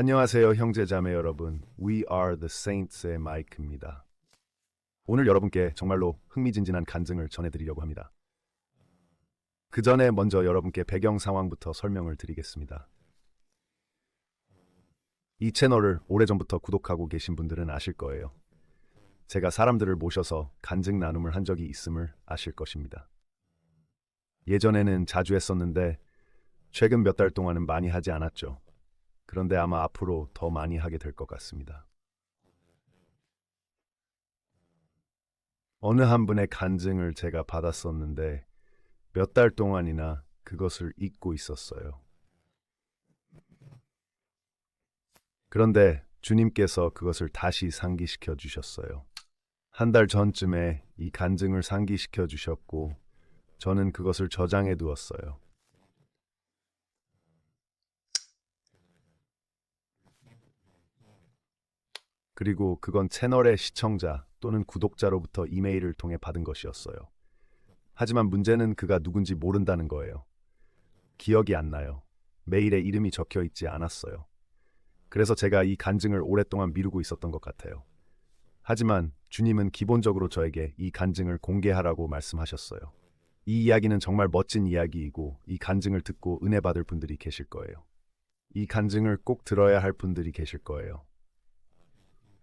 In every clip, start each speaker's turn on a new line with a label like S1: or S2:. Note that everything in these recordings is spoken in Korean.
S1: 안녕하세요, 형제자매 여러분. We are the Saints의 마이크입니다. 오늘 여러분께 정말로 흥미진진한 간증을 전해드리려고 합니다. 그 전에 먼저 여러분께 배경 상황부터 설명을 드리겠습니다. 이 채널을 오래전부터 구독하고 계신 분들은 아실 거예요. 제가 사람들을 모셔서 간증 나눔을 한 적이 있음을 아실 것입니다. 예전에는 자주 했었는데 최근 몇 달 동안은 많이 하지 않았죠. 그런데 아마 앞으로 더 많이 하게 될 것 같습니다. 어느 한 분의 간증을 제가 받았었는데 몇 달 동안이나 그것을 잊고 있었어요. 그런데 주님께서 그것을 다시 상기시켜 주셨어요. 한 달 전쯤에 이 간증을 상기시켜 주셨고 저는 그것을 저장해 두었어요. 그리고 그건 채널의 시청자 또는 구독자로부터 이메일을 통해 받은 것이었어요. 하지만 문제는 그가 누군지 모른다는 거예요. 기억이 안 나요. 메일에 이름이 적혀 있지 않았어요. 그래서 제가 이 간증을 오랫동안 미루고 있었던 것 같아요. 하지만 주님은 기본적으로 저에게 이 간증을 공개하라고 말씀하셨어요. 이 이야기는 정말 멋진 이야기이고 이 간증을 듣고 은혜 받을 분들이 계실 거예요. 이 간증을 꼭 들어야 할 분들이 계실 거예요.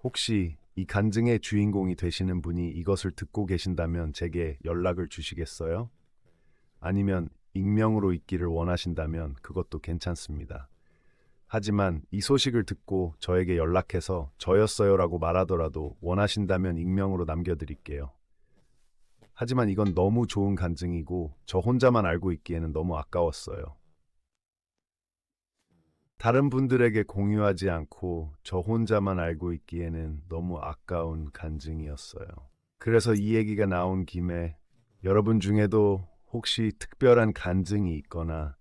S1: 혹시 이 간증의 주인공이 되시는 분이 이것을 듣고 계신다면 제게 연락을 주시겠어요? 아니면 익명으로 있기를 원하신다면 그것도 괜찮습니다. 하지만 이 소식을 듣고 저에게 연락해서 저였어요라고 말하더라도 원하신다면 익명으로 남겨드릴게요. 하지만 이건 너무 좋은 간증이고 저 혼자만 알고 있기에는 너무 아까웠어요. 다른 분들에게 공유하지 않고 저 혼자만 알고 있기에는 너무 아까운 간증이었어요. 그래서 이 얘기가 나온 김에 여러분 중에도 혹시 특별한 간증이 있거나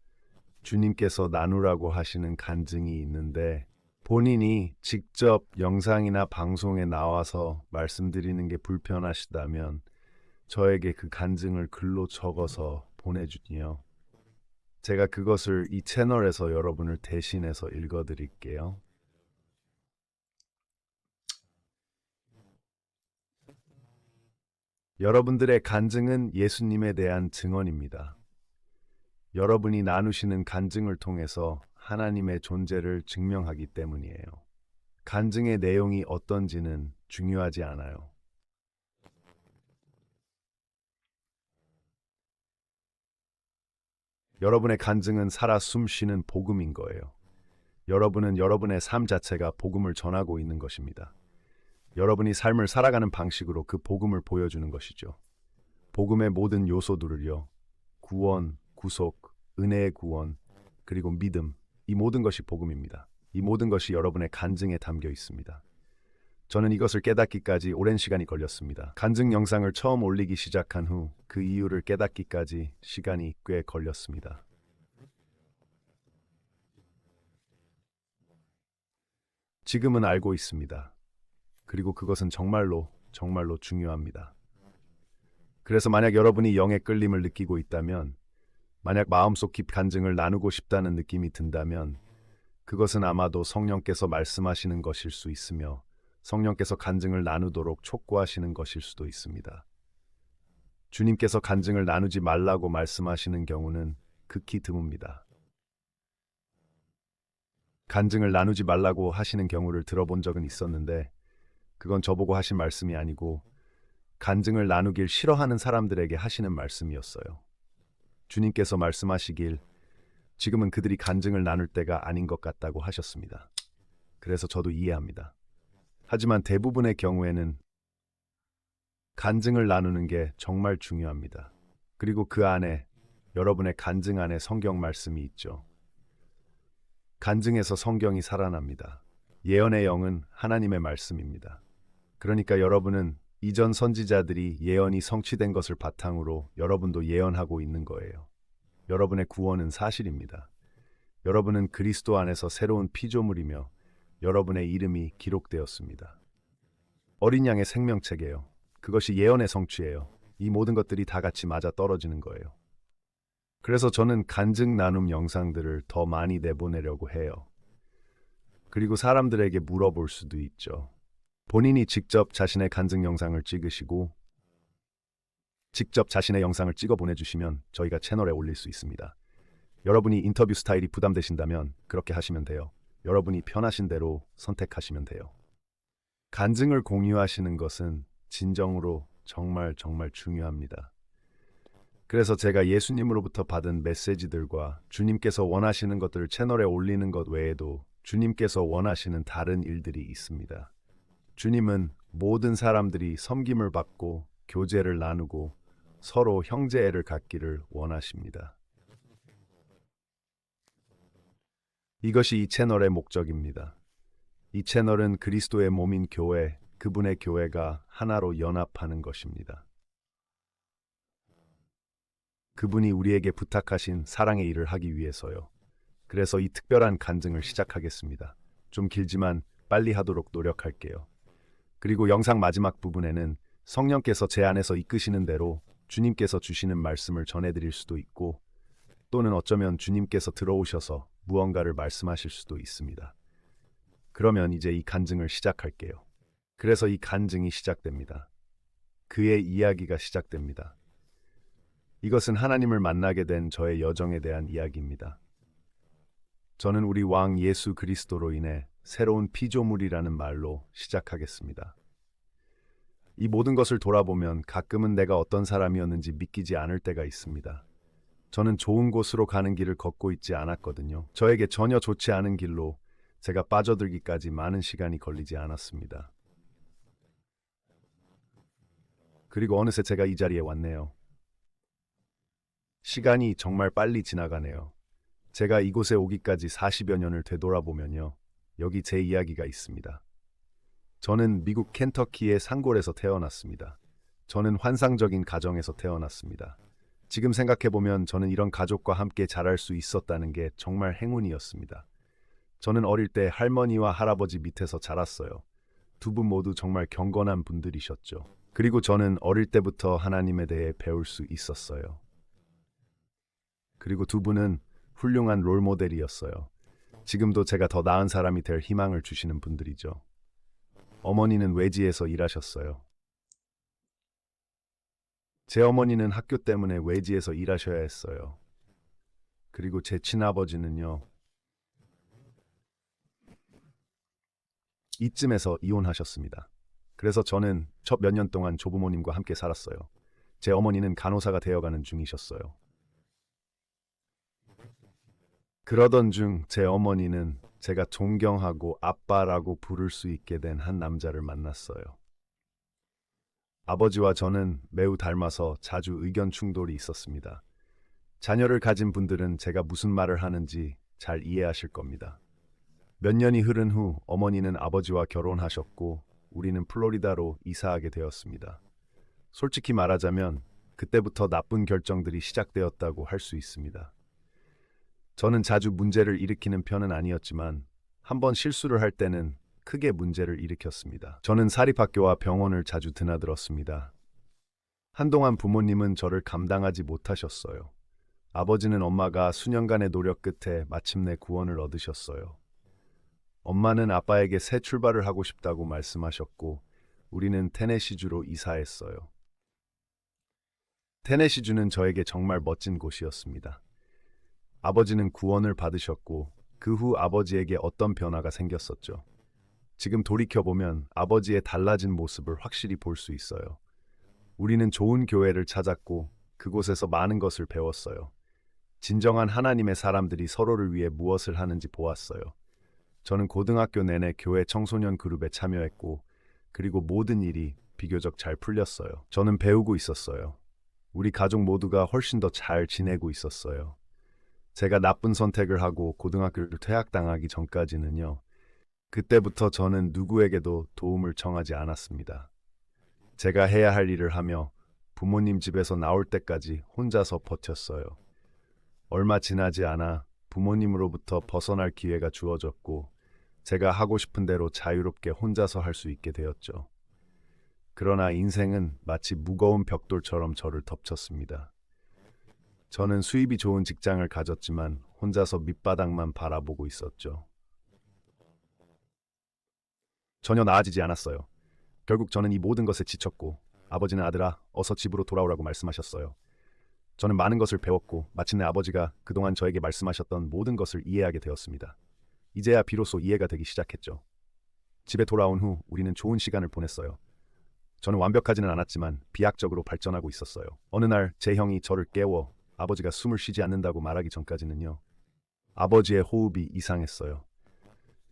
S1: 주님께서 나누라고 하시는 간증이 있는데 본인이 직접 영상이나 방송에 나와서 말씀드리는 게 불편하시다면 저에게 그 간증을 글로 적어서 보내주니요. 제가 그것을 이 채널에서 여러분을 대신해서 읽어드릴게요. 여러분들의 간증은 예수님에 대한 증언입니다. 여러분이 나누시는 간증을 통해서 하나님의 존재를 증명하기 때문이에요. 간증의 내용이 어떤지는 중요하지 않아요. 여러분의 간증은 살아 숨쉬는 복음인 거예요. 여러분은 여러분의 삶 자체가 복음을 전하고 있는 것입니다. 여러분이 삶을 살아가는 방식으로 그 복음을 보여주는 것이죠. 복음의 모든 요소들을요. 구원, 구속, 은혜의 구원, 그리고 믿음, 이 모든 것이 복음입니다. 이 모든 것이 여러분의 간증에 담겨 있습니다. 저는 이것을 깨닫기까지 오랜 시간이 걸렸습니다. 간증 영상을 처음 올리기 시작한 후 그 이유를 깨닫기까지 시간이 꽤 걸렸습니다. 지금은 알고 있습니다. 그리고 그것은 정말로 정말로 중요합니다. 그래서 만약 여러분이 영의 끌림을 느끼고 있다면 만약 마음속 깊 간증을 나누고 싶다는 느낌이 든다면 그것은 아마도 성령께서 말씀하시는 것일 수 있으며 성령께서 간증을 나누도록 촉구하시는 것일 수도 있습니다. 주님께서 간증을 나누지 말라고 말씀하시는 경우는 극히 드뭅니다. 간증을 나누지 말라고 하시는 경우를 들어본 적은 있었는데 그건 저보고 하신 말씀이 아니고 간증을 나누길 싫어하는 사람들에게 하시는 말씀이었어요. 주님께서 말씀하시길 지금은 그들이 간증을 나눌 때가 아닌 것 같다고 하셨습니다. 그래서 저도 이해합니다. 하지만 대부분의 경우에는 간증을 나누는 게 정말 중요합니다. 그리고 그 안에 여러분의 간증 안에 성경 말씀이 있죠. 간증에서 성경이 살아납니다. 예언의 영은 하나님의 말씀입니다. 그러니까 여러분은 이전 선지자들이 예언이 성취된 것을 바탕으로 여러분도 예언하고 있는 거예요. 여러분의 구원은 사실입니다. 여러분은 그리스도 안에서 새로운 피조물이며 여러분의 이름이 기록되었습니다. 어린 양의 생명책이에요. 그것이 예언의 성취예요. 이 모든 것들이 다 같이 맞아 떨어지는 거예요. 그래서 저는 간증 나눔 영상들을 더 많이 내보내려고 해요. 그리고 사람들에게 물어볼 수도 있죠. 본인이 직접 자신의 간증 영상을 찍으시고 직접 자신의 영상을 찍어 보내주시면 저희가 채널에 올릴 수 있습니다. 여러분이 인터뷰 스타일이 부담되신다면 그렇게 하시면 돼요. 여러분이 편하신 대로 선택하시면 돼요. 간증을 공유하시는 것은 진정으로 정말 정말 중요합니다. 그래서 제가 예수님으로부터 받은 메시지들과 주님께서 원하시는 것들을 채널에 올리는 것 외에도 주님께서 원하시는 다른 일들이 있습니다. 주님은 모든 사람들이 섬김을 받고 교제를 나누고 서로 형제애를 갖기를 원하십니다. 이것이 이 채널의 목적입니다. 이 채널은 그리스도의 몸인 교회, 그분의 교회가 하나로 연합하는 것입니다. 그분이 우리에게 부탁하신 사랑의 일을 하기 위해서요. 그래서 이 특별한 간증을 시작하겠습니다. 좀 길지만 빨리 하도록 노력할게요. 그리고 영상 마지막 부분에는 성령께서 제 안에서 이끄시는 대로 주님께서 주시는 말씀을 전해드릴 수도 있고 또는 어쩌면 주님께서 들어오셔서 무언가를 말씀하실 수도 있습니다. 그러면 이제 이 간증을 시작할게요. 그래서 이 간증이 시작됩니다. 그의 이야기가 시작됩니다. 이것은 하나님을 만나게 된 저의 여정에 대한 이야기입니다. 저는 우리 왕 예수 그리스도로 인해 새로운 피조물이라는 말로 시작하겠습니다. 이 모든 것을 돌아보면 가끔은 내가 어떤 사람이었는지 믿기지 않을 때가 있습니다. 저는 좋은 곳으로 가는 길을 걷고 있지 않았거든요. 저에게 전혀 좋지 않은 길로 제가 빠져들기까지 많은 시간이 걸리지 않았습니다. 그리고 어느새 제가 이 자리에 왔네요. 시간이 정말 빨리 지나가네요. 제가 이곳에 오기까지 40여 년을 되돌아보면요. 여기 제 이야기가 있습니다. 저는 미국 켄터키의 산골에서 태어났습니다. 저는 환상적인 가정에서 태어났습니다. 지금 생각해보면 저는 이런 가족과 함께 자랄 수 있었다는 게 정말 행운이었습니다. 저는 어릴 때 할머니와 할아버지 밑에서 자랐어요. 두 분 모두 정말 경건한 분들이셨죠. 그리고 저는 어릴 때부터 하나님에 대해 배울 수 있었어요. 그리고 두 분은 훌륭한 롤모델이었어요. 지금도 제가 더 나은 사람이 될 희망을 주시는 분들이죠. 어머니는 외지에서 일하셨어요. 제 어머니는 학교 때문에 외지에서 일하셔야 했어요. 그리고 제 친아버지는요. 이쯤에서 이혼하셨습니다. 그래서 저는 첫 몇 년 동안 조부모님과 함께 살았어요. 제 어머니는 간호사가 되어가는 중이셨어요. 그러던 중 제 어머니는 제가 존경하고 아빠라고 부를 수 있게 된 한 남자를 만났어요. 아버지와 저는 매우 닮아서 자주 의견 충돌이 있었습니다. 자녀를 가진 분들은 제가 무슨 말을 하는지 잘 이해하실 겁니다. 몇 년이 흐른 후 어머니는 아버지와 결혼하셨고 우리는 플로리다로 이사하게 되었습니다. 솔직히 말하자면 그때부터 나쁜 결정들이 시작되었다고 할 수 있습니다. 저는 자주 문제를 일으키는 편은 아니었지만 한 번 실수를 할 때는 크게 문제를 일으켰습니다. 저는 사립학교와 병원을 자주 드나들었습니다. 한동안 부모님은 저를 감당하지 못하셨어요. 아버지는 엄마가 수년간의 노력 끝에 마침내 구원을 얻으셨어요. 엄마는 아빠에게 새 출발을 하고 싶다고 말씀하셨고, 우리는 테네시주로 이사했어요. 테네시주는 저에게 정말 멋진 곳이었습니다. 아버지는 구원을 받으셨고, 그 후 아버지에게 어떤 변화가 생겼었죠. 지금 돌이켜보면 아버지의 달라진 모습을 확실히 볼 수 있어요. 우리는 좋은 교회를 찾았고 그곳에서 많은 것을 배웠어요. 진정한 하나님의 사람들이 서로를 위해 무엇을 하는지 보았어요. 저는 고등학교 내내 교회 청소년 그룹에 참여했고 그리고 모든 일이 비교적 잘 풀렸어요. 저는 배우고 있었어요. 우리 가족 모두가 훨씬 더 잘 지내고 있었어요. 제가 나쁜 선택을 하고 고등학교를 퇴학당하기 전까지는요. 그때부터 저는 누구에게도 도움을 청하지 않았습니다. 제가 해야 할 일을 하며 부모님 집에서 나올 때까지 혼자서 버텼어요. 얼마 지나지 않아 부모님으로부터 벗어날 기회가 주어졌고 제가 하고 싶은 대로 자유롭게 혼자서 할 수 있게 되었죠. 그러나 인생은 마치 무거운 벽돌처럼 저를 덮쳤습니다. 저는 수입이 좋은 직장을 가졌지만 혼자서 밑바닥만 바라보고 있었죠. 전혀 나아지지 않았어요. 결국 저는 이 모든 것에 지쳤고 아버지는 아들아 어서 집으로 돌아오라고 말씀하셨어요. 저는 많은 것을 배웠고 마침내 아버지가 그동안 저에게 말씀하셨던 모든 것을 이해하게 되었습니다. 이제야 비로소 이해가 되기 시작했죠. 집에 돌아온 후 우리는 좋은 시간을 보냈어요. 저는 완벽하지는 않았지만 비약적으로 발전하고 있었어요. 어느 날 제 형이 저를 깨워 아버지가 숨을 쉬지 않는다고 말하기 전까지는요. 아버지의 호흡이 이상했어요.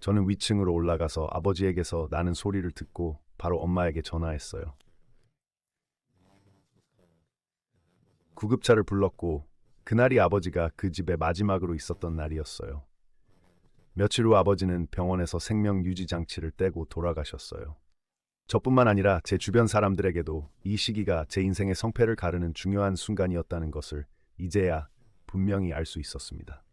S1: 저는 위층으로 올라가서 아버지에게서 나는 소리를 듣고 바로 엄마에게 전화했어요. 구급차를 불렀고 그날이 아버지가 그 집에 마지막으로 있었던 날이었어요. 며칠 후 아버지는 병원에서 생명 유지 장치를 떼고 돌아가셨어요. 저뿐만 아니라 제 주변 사람들에게도 이 시기가 제 인생의 성패를 가르는 중요한 순간이었다는 것을 이제야 분명히 알 수 있었습니다.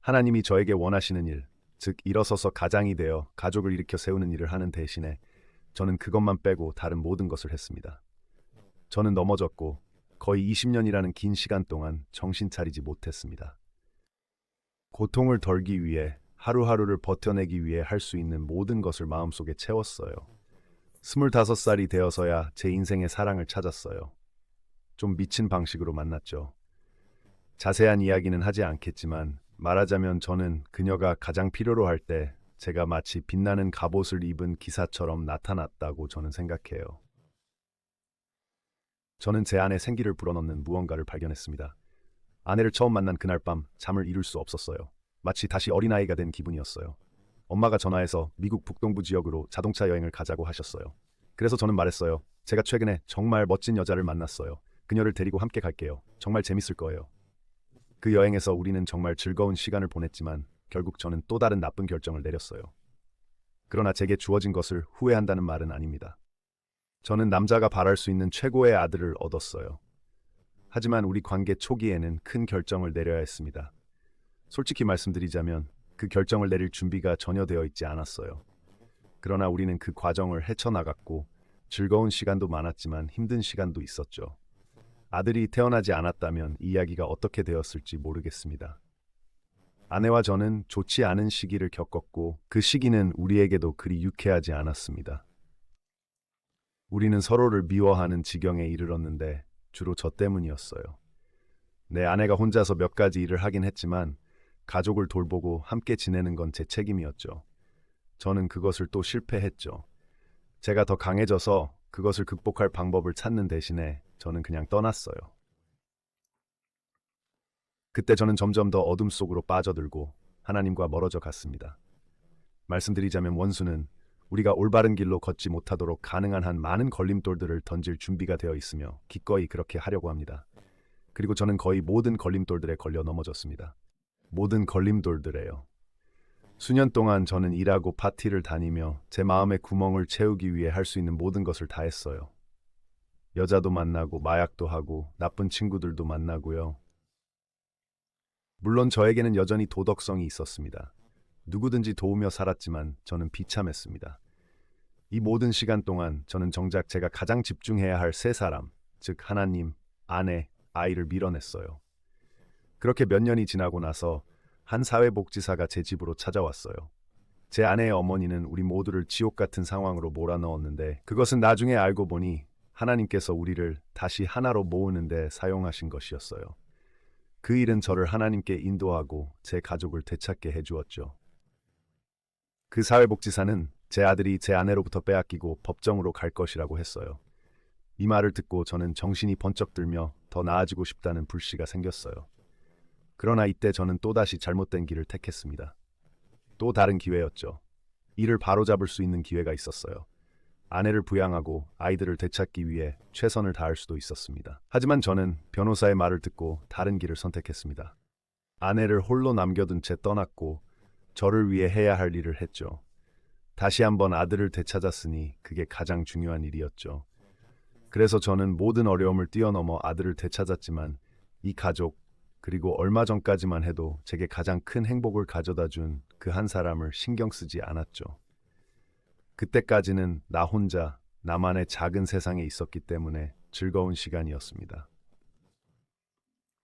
S1: 하나님이 저에게 원하시는 일, 즉 일어서서 가장이 되어 가족을 일으켜 세우는 일을 하는 대신에 저는 그것만 빼고 다른 모든 것을 했습니다. 저는 넘어졌고 거의 20년이라는 긴 시간 동안 정신 차리지 못했습니다. 고통을 덜기 위해 하루하루를 버텨내기 위해 할 수 있는 모든 것을 마음속에 채웠어요. 스물다섯 살이 되어서야 제 인생의 사랑을 찾았어요. 좀 미친 방식으로 만났죠. 자세한 이야기는 하지 않겠지만 말하자면 저는 그녀가 가장 필요로 할 때 제가 마치 빛나는 갑옷을 입은 기사처럼 나타났다고 저는 생각해요. 저는 제 안에 생기를 불어넣는 무언가를 발견했습니다. 아내를 처음 만난 그날 밤 잠을 이룰 수 없었어요. 마치 다시 어린아이가 된 기분이었어요. 엄마가 전화해서 미국 북동부 지역으로 자동차 여행을 가자고 하셨어요. 그래서 저는 말했어요. 제가 최근에 정말 멋진 여자를 만났어요. 그녀를 데리고 함께 갈게요. 정말 재밌을 거예요. 그 여행에서 우리는 정말 즐거운 시간을 보냈지만 결국 저는 또 다른 나쁜 결정을 내렸어요. 그러나 제게 주어진 것을 후회한다는 말은 아닙니다. 저는 남자가 바랄 수 있는 최고의 아들을 얻었어요. 하지만 우리 관계 초기에는 큰 결정을 내려야 했습니다. 솔직히 말씀드리자면 그 결정을 내릴 준비가 전혀 되어 있지 않았어요. 그러나 우리는 그 과정을 헤쳐나갔고 즐거운 시간도 많았지만 힘든 시간도 있었죠. 아들이 태어나지 않았다면 이야기가 어떻게 되었을지 모르겠습니다. 아내와 저는 좋지 않은 시기를 겪었고 그 시기는 우리에게도 그리 유쾌하지 않았습니다. 우리는 서로를 미워하는 지경에 이르렀는데 주로 저 때문이었어요. 내 아내가 혼자서 몇 가지 일을 하긴 했지만 가족을 돌보고 함께 지내는 건 제 책임이었죠. 저는 그것을 또 실패했죠. 제가 더 강해져서 그것을 극복할 방법을 찾는 대신에 저는 그냥 떠났어요. 그때 저는 점점 더 어둠 속으로 빠져들고 하나님과 멀어져 갔습니다. 말씀드리자면 원수는 우리가 올바른 길로 걷지 못하도록 가능한 한 많은 걸림돌들을 던질 준비가 되어 있으며 기꺼이 그렇게 하려고 합니다. 그리고 저는 거의 모든 걸림돌들에 걸려 넘어졌습니다. 모든 걸림돌들에요. 수년 동안 저는 일하고 파티를 다니며 제 마음의 구멍을 채우기 위해 할 수 있는 모든 것을 다 했어요. 여자도 만나고 마약도 하고 나쁜 친구들도 만나고요. 물론 저에게는 여전히 도덕성이 있었습니다. 누구든지 도우며 살았지만 저는 비참했습니다. 이 모든 시간 동안 저는 정작 제가 가장 집중해야 할 세 사람, 즉 하나님, 아내, 아이를 밀어냈어요. 그렇게 몇 년이 지나고 나서 한 사회복지사가 제 집으로 찾아왔어요. 제 아내의 어머니는 우리 모두를 지옥 같은 상황으로 몰아넣었는데 그것은 나중에 알고 보니 하나님께서 우리를 다시 하나로 모으는 데 사용하신 것이었어요. 그 일은 저를 하나님께 인도하고 제 가족을 되찾게 해주었죠. 그 사회복지사는 제 아들이 제 아내로부터 빼앗기고 법정으로 갈 것이라고 했어요. 이 말을 듣고 저는 정신이 번쩍 들며 더 나아지고 싶다는 불씨가 생겼어요. 그러나 이때 저는 또다시 잘못된 길을 택했습니다. 또 다른 기회였죠. 이를 바로잡을 수 있는 기회가 있었어요. 아내를 부양하고 아이들을 되찾기 위해 최선을 다할 수도 있었습니다. 하지만 저는 변호사의 말을 듣고 다른 길을 선택했습니다. 아내를 홀로 남겨둔 채 떠났고 저를 위해 해야 할 일을 했죠. 다시 한번 아들을 되찾았으니 그게 가장 중요한 일이었죠. 그래서 저는 모든 어려움을 뛰어넘어 아들을 되찾았지만 이 가족 그리고 얼마 전까지만 해도 제게 가장 큰 행복을 가져다 준 그 한 사람을 신경 쓰지 않았죠. 그때까지는 나 혼자 나만의 작은 세상에 있었기 때문에 즐거운 시간이었습니다.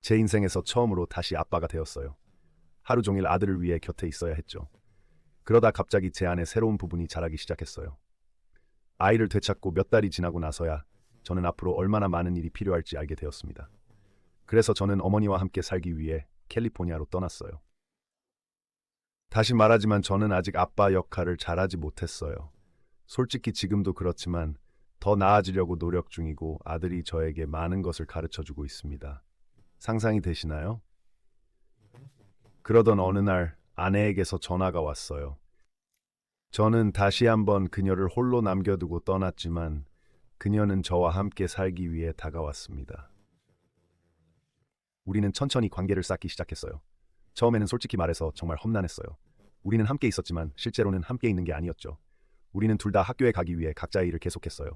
S1: 제 인생에서 처음으로 다시 아빠가 되었어요. 하루 종일 아들을 위해 곁에 있어야 했죠. 그러다 갑자기 제 안에 새로운 부분이 자라기 시작했어요. 아이를 되찾고 몇 달이 지나고 나서야 저는 앞으로 얼마나 많은 일이 필요할지 알게 되었습니다. 그래서 저는 어머니와 함께 살기 위해 캘리포니아로 떠났어요. 다시 말하지만 저는 아직 아빠 역할을 잘하지 못했어요. 솔직히 지금도 그렇지만 더 나아지려고 노력 중이고 아들이 저에게 많은 것을 가르쳐 주고 있습니다. 상상이 되시나요? 그러던 어느 날 아내에게서 전화가 왔어요. 저는 다시 한번 그녀를 홀로 남겨두고 떠났지만 그녀는 저와 함께 살기 위해 다가왔습니다. 우리는 천천히 관계를 쌓기 시작했어요. 처음에는 솔직히 말해서 정말 험난했어요. 우리는 함께 있었지만 실제로는 함께 있는 게 아니었죠. 우리는 둘 다 학교에 가기 위해 각자의 일을 계속했어요.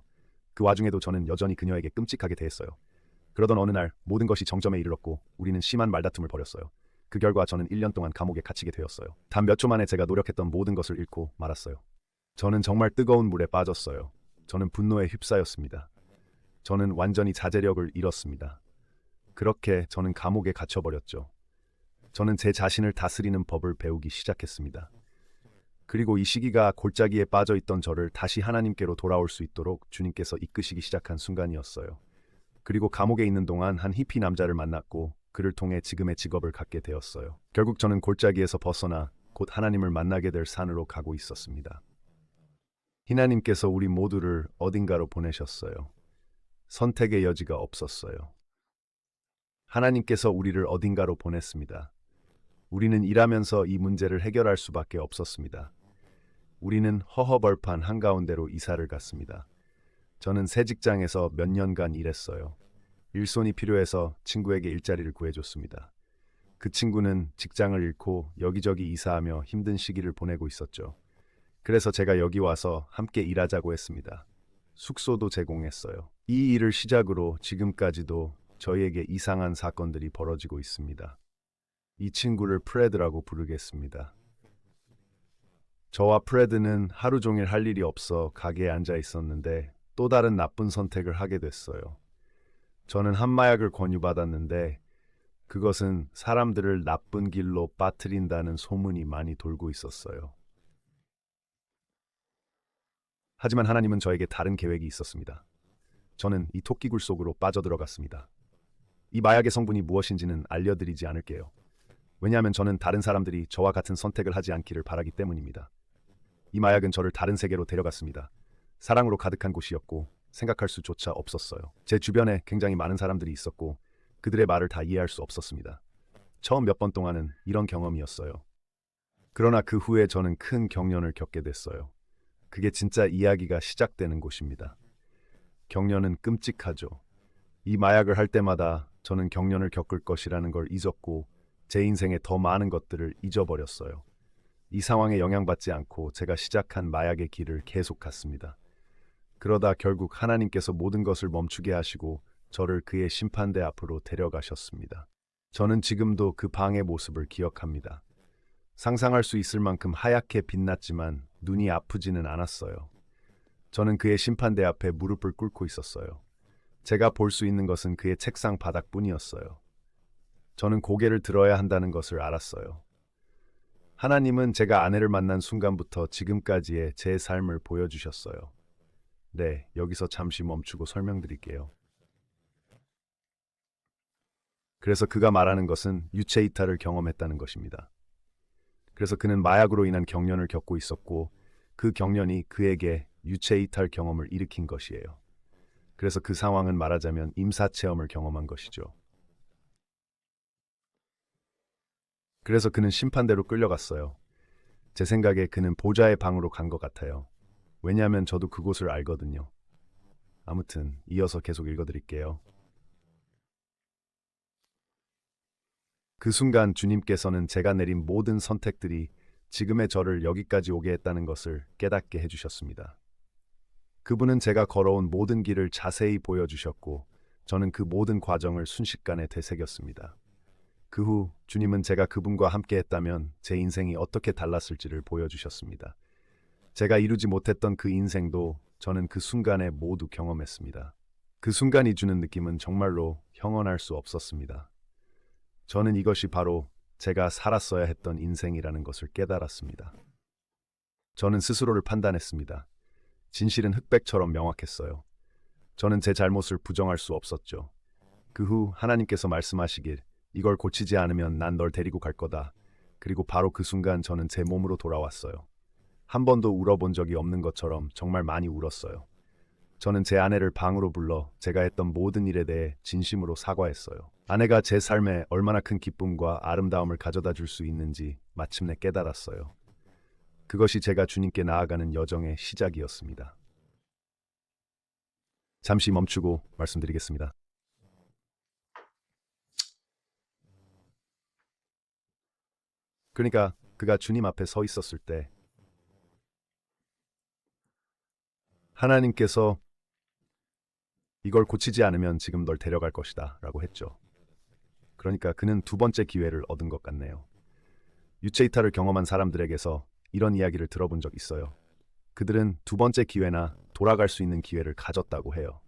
S1: 그 와중에도 저는 여전히 그녀에게 끔찍하게 대했어요. 그러던 어느 날 모든 것이 정점에 이르렀고 우리는 심한 말다툼을 벌였어요. 그 결과 저는 1년 동안 감옥에 갇히게 되었어요. 단 몇 초 만에 제가 노력했던 모든 것을 잃고 말았어요. 저는 정말 뜨거운 물에 빠졌어요. 저는 분노에 휩싸였습니다. 저는 완전히 자제력을 잃었습니다. 그렇게 저는 감옥에 갇혀버렸죠. 저는 제 자신을 다스리는 법을 배우기 시작했습니다. 그리고 이 시기가 골짜기에 빠져 있던 저를 다시 하나님께로 돌아올 수 있도록 주님께서 이끄시기 시작한 순간이었어요. 그리고 감옥에 있는 동안 한 히피 남자를 만났고 그를 통해 지금의 직업을 갖게 되었어요. 결국 저는 골짜기에서 벗어나 곧 하나님을 만나게 될 산으로 가고 있었습니다. 하나님께서 우리 모두를 어딘가로 보내셨어요. 선택의 여지가 없었어요. 하나님께서 우리를 어딘가로 보냈습니다. 우리는 일하면서 이 문제를 해결할 수밖에 없었습니다. 우리는 허허벌판 한가운데로 이사를 갔습니다. 저는 새 직장에서 몇 년간 일했어요. 일손이 필요해서 친구에게 일자리를 구해줬습니다. 그 친구는 직장을 잃고 여기저기 이사하며 힘든 시기를 보내고 있었죠. 그래서 제가 여기 와서 함께 일하자고 했습니다. 숙소도 제공했어요. 이 일을 시작으로 지금까지도 저희에게 이상한 사건들이 벌어지고 있습니다. 이 친구를 프레드라고 부르겠습니다. 저와 프레드는 하루 종일 할 일이 없어 가게에 앉아 있었는데 또 다른 나쁜 선택을 하게 됐어요. 저는 한 마약을 권유받았는데 그것은 사람들을 나쁜 길로 빠뜨린다는 소문이 많이 돌고 있었어요. 하지만 하나님은 저에게 다른 계획이 있었습니다. 저는 이 토끼굴 속으로 빠져들어갔습니다. 이 마약의 성분이 무엇인지는 알려드리지 않을게요. 왜냐하면 저는 다른 사람들이 저와 같은 선택을 하지 않기를 바라기 때문입니다. 이 마약은 저를 다른 세계로 데려갔습니다. 사랑으로 가득한 곳이었고 생각할 수조차 없었어요. 제 주변에 굉장히 많은 사람들이 있었고 그들의 말을 다 이해할 수 없었습니다. 처음 몇 번 동안은 이런 경험이었어요. 그러나 그 후에 저는 큰 경련을 겪게 됐어요. 그게 진짜 이야기가 시작되는 곳입니다. 경련은 끔찍하죠. 이 마약을 할 때마다 저는 경련을 겪을 것이라는 걸 잊었고 제 인생에 더 많은 것들을 잊어버렸어요. 이 상황에 영향받지 않고 제가 시작한 마약의 길을 계속 갔습니다. 그러다 결국 하나님께서 모든 것을 멈추게 하시고 저를 그의 심판대 앞으로 데려가셨습니다. 저는 지금도 그 방의 모습을 기억합니다. 상상할 수 있을 만큼 하얗게 빛났지만 눈이 아프지는 않았어요. 저는 그의 심판대 앞에 무릎을 꿇고 있었어요. 제가 볼 수 있는 것은 그의 책상 바닥뿐이었어요. 저는 고개를 들어야 한다는 것을 알았어요. 하나님은 제가 아내를 만난 순간부터 지금까지의 제 삶을 보여주셨어요. 네, 여기서 잠시 멈추고 설명드릴게요. 그래서 그가 말하는 것은 유체 이탈을 경험했다는 것입니다. 그래서 그는 마약으로 인한 경련을 겪고 있었고 그 경련이 그에게 유체 이탈 경험을 일으킨 것이에요. 그래서 그 상황은 말하자면 임사 체험을 경험한 것이죠. 그래서 그는 심판대로 끌려갔어요. 제 생각에 그는 보좌의 방으로 간 것 같아요. 왜냐하면 저도 그곳을 알거든요. 아무튼 이어서 계속 읽어드릴게요. 그 순간 주님께서는 제가 내린 모든 선택들이 지금의 저를 여기까지 오게 했다는 것을 깨닫게 해주셨습니다. 그분은 제가 걸어온 모든 길을 자세히 보여주셨고 저는 그 모든 과정을 순식간에 되새겼습니다. 그 후 주님은 제가 그분과 함께 했다면 제 인생이 어떻게 달랐을지를 보여주셨습니다. 제가 이루지 못했던 그 인생도 저는 그 순간에 모두 경험했습니다. 그 순간이 주는 느낌은 정말로 형언할 수 없었습니다. 저는 이것이 바로 제가 살았어야 했던 인생이라는 것을 깨달았습니다. 저는 스스로를 판단했습니다. 진실은 흑백처럼 명확했어요. 저는 제 잘못을 부정할 수 없었죠. 그 후 하나님께서 말씀하시길 이걸 고치지 않으면 난 널 데리고 갈 거다. 그리고 바로 그 순간 저는 제 몸으로 돌아왔어요. 한 번도 울어본 적이 없는 것처럼 정말 많이 울었어요. 저는 제 아내를 방으로 불러 제가 했던 모든 일에 대해 진심으로 사과했어요. 아내가 제 삶에 얼마나 큰 기쁨과 아름다움을 가져다 줄 수 있는지 마침내 깨달았어요. 그것이 제가 주님께 나아가는 여정의 시작이었습니다. 잠시 멈추고 말씀드리겠습니다. 그러니까 그가 주님 앞에 서 있었을 때 하나님께서 이걸 고치지 않으면 지금 널 데려갈 것이다 라고 했죠. 그러니까 그는 두 번째 기회를 얻은 것 같네요. 유체 이탈을 경험한 사람들에게서 이런 이야기를 들어본 적 있어요. 그들은 두 번째 기회나 돌아갈 수 있는 기회를 가졌다고 해요.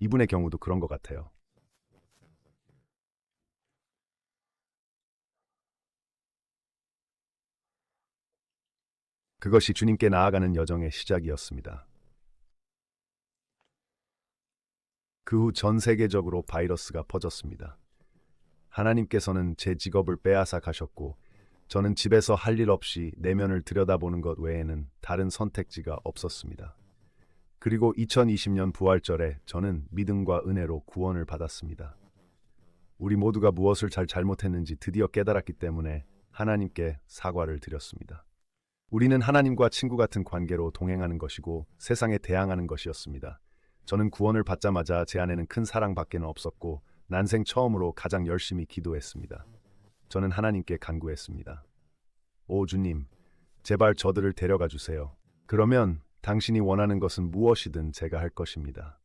S1: 이분의 경우도 그런 것 같아요. 그것이 주님께 나아가는 여정의 시작이었습니다. 그 후 전 세계적으로 바이러스가 퍼졌습니다. 하나님께서는 제 직업을 빼앗아 가셨고 저는 집에서 할 일 없이 내면을 들여다보는 것 외에는 다른 선택지가 없었습니다. 그리고 2020년 부활절에 저는 믿음과 은혜로 구원을 받았습니다. 우리 모두가 무엇을 잘 잘못했는지 드디어 깨달았기 때문에 하나님께 사과를 드렸습니다. 우리는 하나님과 친구 같은 관계로 동행하는 것이고 세상에 대항하는 것이었습니다. 저는 구원을 받자마자 제 안에는 큰 사랑밖에는 없었고 난생 처음으로 가장 열심히 기도했습니다. 저는 하나님께 간구했습니다. 오 주님, 제발 저들을 데려가 주세요. 그러면 당신이 원하는 것은 무엇이든 제가 할 것입니다.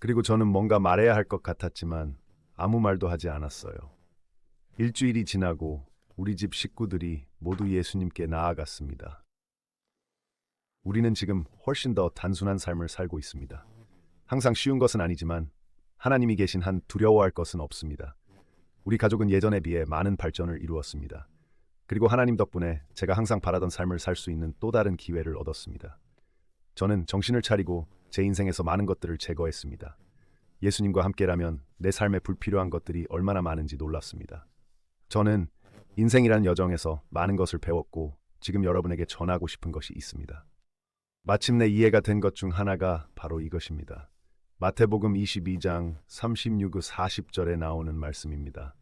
S1: 그리고 저는 뭔가 말해야 할 것 같았지만 아무 말도 하지 않았어요. 일주일이 지나고 우리 집 식구들이 모두 예수님께 나아갔습니다. 우리는 지금 훨씬 더 단순한 삶을 살고 있습니다. 항상 쉬운 것은 아니지만 하나님이 계신 한 두려워할 것은 없습니다. 우리 가족은 예전에 비해 많은 발전을 이루었습니다. 그리고 하나님 덕분에 제가 항상 바라던 삶을 살 수 있는 또 다른 기회를 얻었습니다. 저는 정신을 차리고 제 인생에서 많은 것들을 제거했습니다. 예수님과 함께라면 내 삶에 불필요한 것들이 얼마나 많은지 놀랐습니다. 저는 인생이란 여정에서 많은 것을 배웠고 지금 여러분에게 전하고 싶은 것이 있습니다. 마침내 이해가 된 것 중 하나가 바로 이것입니다. 마태복음 22장 36, 40절에 나오는 말씀입니다.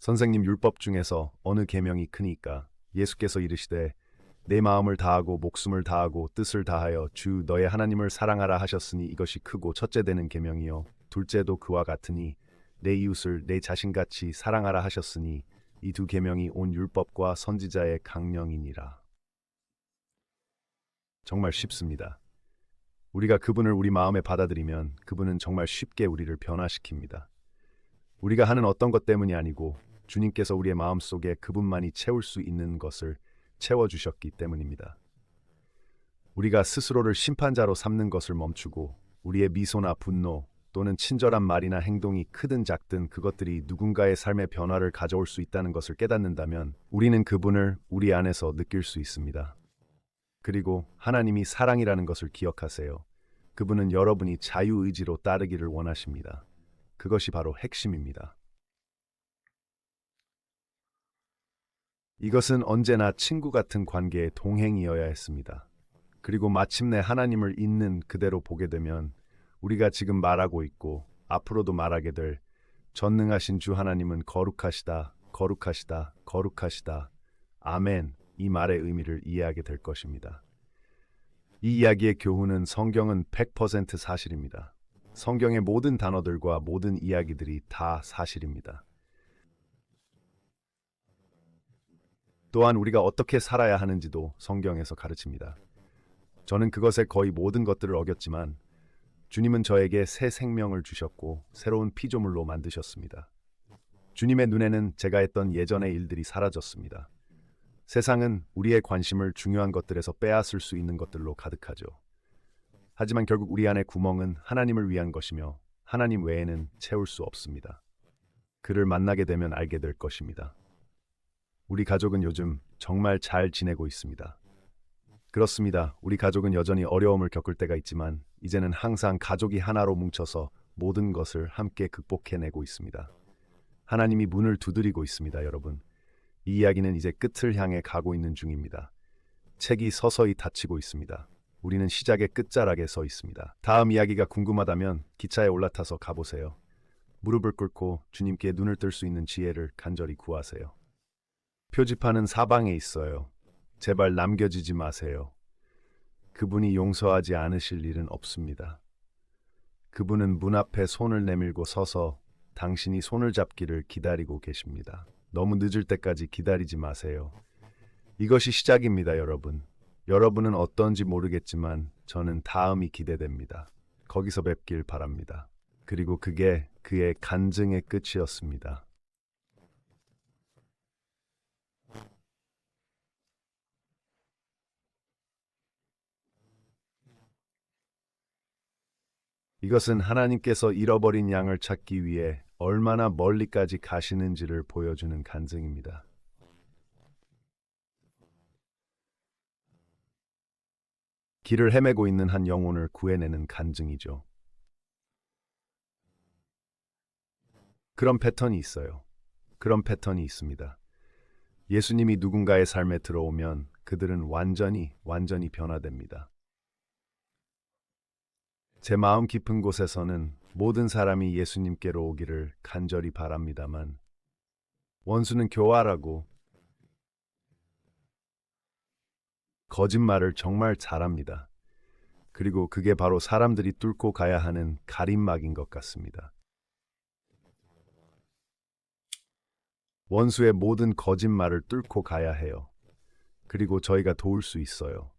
S1: 선생님 율법 중에서 어느 계명이 크니까 예수께서 이르시되 내 마음을 다하고 목숨을 다하고 뜻을 다하여 주 너의 하나님을 사랑하라 하셨으니 이것이 크고 첫째 되는 계명이요 둘째도 그와 같으니 내 이웃을 내 자신같이 사랑하라 하셨으니 이 두 계명이 온 율법과 선지자의 강령이니라. 정말 쉽습니다. 우리가 그분을 우리 마음에 받아들이면 그분은 정말 쉽게 우리를 변화시킵니다. 우리가 하는 어떤 것 때문이 아니고 주님께서 우리의 마음 속에 그분만이 채울 수 있는 것을 채워 주셨기 때문입니다. 우리가 스스로를 심판자로 삼는 것을 멈추고 우리의 미소나 분노 또는 친절한 말이나 행동이 크든 작든 그것들이 누군가의 삶의 변화를 가져올 수 있다는 것을 깨닫는다면 우리는 그분을 우리 안에서 느낄 수 있습니다. 그리고 하나님이 사랑이라는 것을 기억하세요. 그분은 여러분이 자유의지로 따르기를 원하십니다. 그것이 바로 핵심입니다. 이것은 언제나 친구 같은 관계의 동행이어야 했습니다. 그리고 마침내 하나님을 있는 그대로 보게 되면 우리가 지금 말하고 있고 앞으로도 말하게 될 전능하신 주 하나님은 거룩하시다, 거룩하시다, 거룩하시다. 아멘. 이 말의 의미를 이해하게 될 것입니다. 이 이야기의 교훈은 성경은 100% 사실입니다. 성경의 모든 단어들과 모든 이야기들이 다 사실입니다. 또한 우리가 어떻게 살아야 하는지도 성경에서 가르칩니다. 저는 그것의 거의 모든 것들을 어겼지만 주님은 저에게 새 생명을 주셨고 새로운 피조물로 만드셨습니다. 주님의 눈에는 제가 했던 예전의 일들이 사라졌습니다. 세상은 우리의 관심을 중요한 것들에서 빼앗을 수 있는 것들로 가득하죠. 하지만 결국 우리 안의 구멍은 하나님을 위한 것이며 하나님 외에는 채울 수 없습니다. 그를 만나게 되면 알게 될 것입니다. 우리 가족은 요즘 정말 잘 지내고 있습니다. 그렇습니다. 우리 가족은 여전히 어려움을 겪을 때가 있지만 이제는 항상 가족이 하나로 뭉쳐서 모든 것을 함께 극복해내고 있습니다. 하나님이 문을 두드리고 있습니다, 여러분. 이 이야기는 이제 끝을 향해 가고 있는 중입니다. 책이 서서히 닫히고 있습니다. 우리는 시작의 끝자락에 서 있습니다. 다음 이야기가 궁금하다면 기차에 올라타서 가보세요. 무릎을 꿇고 주님께 눈을 뜰 수 있는 지혜를 간절히 구하세요. 표지판은 사방에 있어요. 제발 남겨지지 마세요. 그분이 용서하지 않으실 일은 없습니다. 그분은 문 앞에 손을 내밀고 서서 당신이 손을 잡기를 기다리고 계십니다. 너무 늦을 때까지 기다리지 마세요. 이것이 시작입니다, 여러분. 여러분은 어떤지 모르겠지만 저는 다음이 기대됩니다. 거기서 뵙길 바랍니다. 그리고 그게 그의 간증의 끝이었습니다. 이것은 하나님께서 잃어버린 양을 찾기 위해 얼마나 멀리까지 가시는지를 보여주는 간증입니다. 길을 헤매고 있는 한 영혼을 구해내는 간증이죠. 그런 패턴이 있어요. 그런 패턴이 있습니다. 예수님이 누군가의 삶에 들어오면 그들은 완전히, 완전히 변화됩니다. 제 마음 깊은 곳에서는 모든 사람이 예수님께로 오기를 간절히 바랍니다만, 원수는 교활하고 거짓말을 정말 잘합니다. 그리고 그게 바로 사람들이 뚫고 가야 하는 가림막인 것 같습니다. 원수의 모든 거짓말을 뚫고 가야 해요. 그리고 저희가 도울 수 있어요.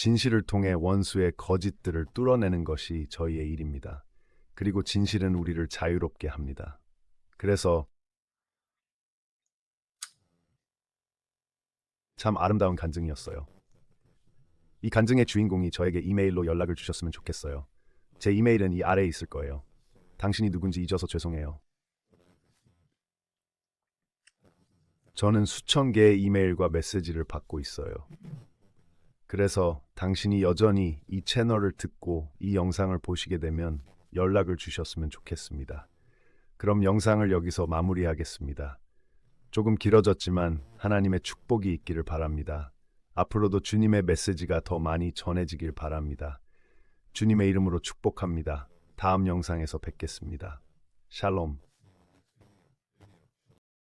S1: 진실을 통해 원수의 거짓들을 뚫어내는 것이 저희의 일입니다. 그리고 진실은 우리를 자유롭게 합니다. 그래서 참 아름다운 간증이었어요. 이 간증의 주인공이 저에게 이메일로 연락을 주셨으면 좋겠어요. 제 이메일은 이 아래에 있을 거예요. 당신이 누군지 잊어서 죄송해요. 저는 수천 개의 이메일과 메시지를 받고 있어요. 그래서 당신이 여전히 이 채널을 듣고 이 영상을 보시게 되면 연락을 주셨으면 좋겠습니다. 그럼 영상을 여기서 마무리하겠습니다. 조금 길어졌지만 하나님의 축복이 있기를 바랍니다. 앞으로도 주님의 메시지가 더 많이 전해지길 바랍니다. 주님의 이름으로 축복합니다. 다음 영상에서 뵙겠습니다. 샬롬.